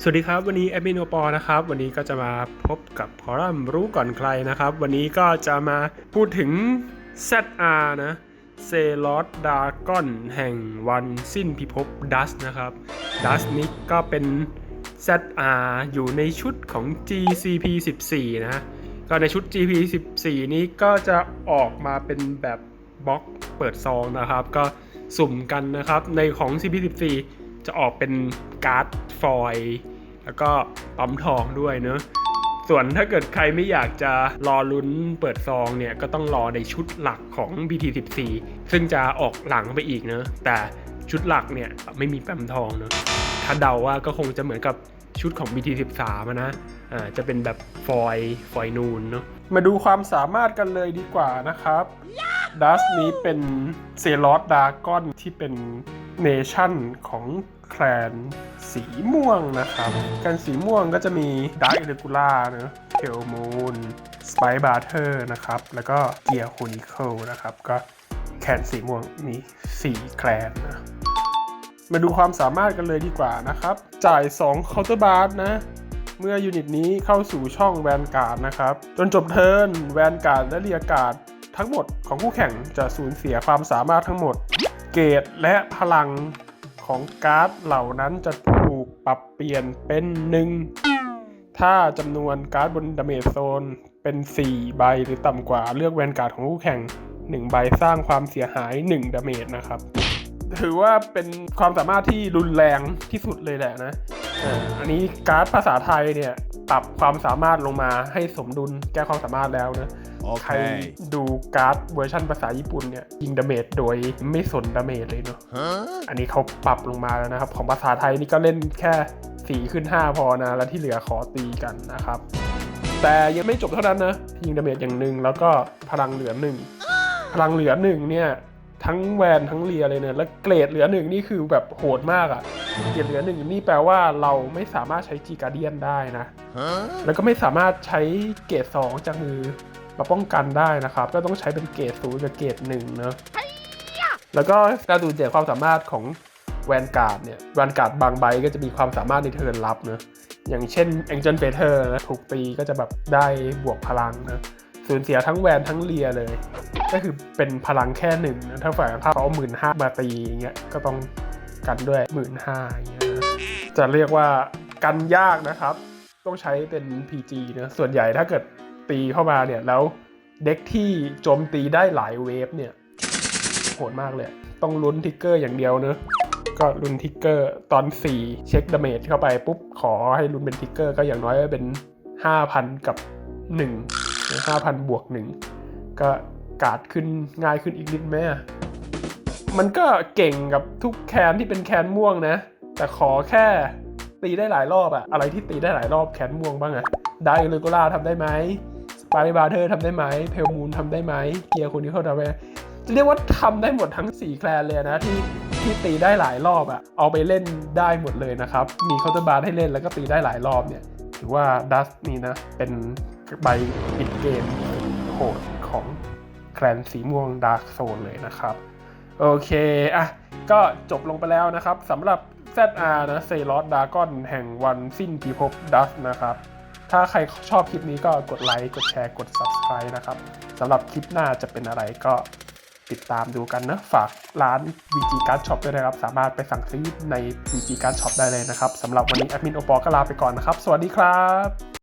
สวัสดีครับ วันนี้แอดมินโอปอนะครับ วันนี้ก็จะมาพบกับพอรัมรู้ก่อนใครนะครับ วันนี้ก็จะมาพูดถึง ZR นะเซลอดดากอนแห่งวันสิ้นพิภพดัสนะครับดัสนี้ก็เป็น ZR อยู่ในชุดของ GCP 14 นะก็ในชุด GP 14 นี้ก็จะออกมาเป็นแบบบล็อกเปิดซองนะครับ ก็สุ่มกันนะครับในของ CP 14 จะออกเป็นการ์ดฟอยล์แล้วก็ปั๊มทองด้วยเนอะส่วนถ้าเกิดใครไม่อยากจะรอลุ้นเปิดซองเนี่ย ก็ต้องรอในชุดหลักของ BT 14 ซึ่งจะออกหลังไปอีกเนอะแต่ชุดหลักเนี่ยไม่มีปั๊มทองเนอะถ้าเดาว่าก็คงจะเหมือนกับชุดของ BT 13 นะอ่าจะเป็นแบบฟอยล์ฟอยล์นูนเนาะมาดูความสามารถกันเลยดีกว่านะครับดัสนี้เป็นเซลอสดากอนที่เป็นเนชั่นของ แคลนสีม่วงนะครับกันสีม่วงก็จะมีดาร์ i เ r กูล่าเนอะเทลมูนสไปบาร์เทอร์นะครับ แล้วก็เกียร์ฮูนิเคิลนะครับ ก็แคนสีม่วงมี4แคลนนะ มาดูความสามารถกันเลยดีกว่านะครับ จ่าย2 Counter b a r นะ เมื่อยูนิตนี้เข้าสู่ช่องแวนการ์ดนะครับ จนจบเทิร์นแวนการ์ดและเรียการ์ดทั้งหมดของคู่แข่งจะสูญเสียความสามารถทั้งหมด เกรดและพลัง ของการ์ดเหล่านั้นจะถูกปรับเปลี่ยนเป็นหนึ่งถ้าจำนวนการ์ดบนดาเมจโซนเป็น 4 ใบหรือต่ำกว่าเลือกแวนการ์ดของคู่แข่ง 1 ใบสร้างความเสียหาย 1 ดาเมจนะครับ ถือว่าเป็นความสามารถที่รุนแรงที่สุดเลยแหละนะ อันนี้การ์ดภาษาไทยเนี่ย ปรับความสามารถลงมาให้สมดุลแก้ความสามารถแล้วนะใคร Okay. ดูการ์ดเวอร์ชันภาษาญี่ปุ่นเนี่ยยิงดาเมจโดยไม่สนดาเมจเลยเนาะ Huh? อันนี้เขาปรับลงมาแล้วนะครับ ของภาษาไทยนี่ก็เล่นแค่4ขึ้น 5 พอนะ แล้วที่เหลือขอตีกันนะครับ แต่ยังไม่จบเท่านั้นนะยิงดาเมจอย่างหนึ่งแล้วก็พลังเหลือหนึ่งพลังเหลือหนึ่งเนี่ย ทั้งแวนทั้งเลียเลยเนี่ยแล้วเกรดเหลือหนึ่งนี่คือแบบโหดมากอะ่ะเกรดเหลือหนึ่งนี่แปลว่าเราไม่สามารถใช้จีการเดียนได้นะ Huh? แล้วก็ไม่สามารถใช้เกรดสองจากมือมาป้องกันได้นะครับ ก็ต้องใช้เป็นเกรดศูนย์กับเกรดหนึ่งเนอะแล้วก็การดูเสียความสามารถของแวนการ์ดเนี่ยแวนการ์ดบางใบก็จะมีความสามารถในเทิร์นรับเนอะอย่างเช่น Angel f a t e r นะถูกตีก็จะแบบได้บวกพลังนะ สูญเสียทั้งแวนทั้งเลียเลย ก็คือเป็นพลังแค่หนึ่งถ้าฝ่ายตรงข้าเขาหมื่นห้ามาตีอย่างเงี้ยก็ต้องกันด้วยหมื่นห้าอย่างเงี้ยจะเรียกว่ากันยากนะครับ ต้องใช้เป็น PG นะส่วนใหญ่ถ้าเกิดตีเข้ามาเนี่ยแล้วเด็กที่โจมตีได้หลายเวฟเนี่ยโหดมากเลย ต้องลุ้นทิกเกอร์อย่างเดียวเนอะก็ลุ้นทิกเกอร์ตอน 4 เช็คดาเมจเข้าไปปุ๊บขอให้ลุ้นเป็นทิกเกอร์ก็อย่างน้อยก็เป็น 5,000 กับ 1 5,000 บวก1ก็การ์ดขึ้นง่ายขึ้นอีกนิดไหมอะมันก็เก่งกับทุกแคนที่เป็นแคนม่วงนะ แต่ขอแค่ตีได้หลายรอบอะอะไรที่ตีได้หลายรอบแคนม่วงบ้างอะได้เลโกล่าทำได้ไหมสไปบาร์เทอร์ทำได้ไหมเพลมูนทำได้ไหมเกียร์คนนี้เขาทำได้ไหมจะเรียกว่าทำได้หมดทั้ง 4 แคลนเลยนะที่ที่ตีได้หลายรอบอะเอาไปเล่นได้หมดเลยนะครับ มีเคาน์เตอร์บาร์ให้เล่นแล้วก็ตีได้หลายรอบเนี่ย ถือว่าดัสนี่นะ เป็นใบปิดเกมโหดของแคลนสีม่วงดาร์กโซนเลยนะครับ โอเค อะ ก็จบลงไปแล้วนะครับสำหรับ ZR นะเซลอสดากอนแห่งวันสิ้นพิภพดัสนะครับ ถ้าใครชอบคลิปนี้ก็กดไลค์ กดแชร์ กด Subscribe นะครับสำหรับคลิปหน้าจะเป็นอะไรก็ ติดตามดูกันนะฝากร้าน VG Card Shop ด้วยนะครับ สามารถไปสั่งซื้อใน VG Card Shop ได้เลยนะครับสำหรับวันนี้แอดมินโอปอก็ลาไปก่อนนะครับ สวัสดีครับ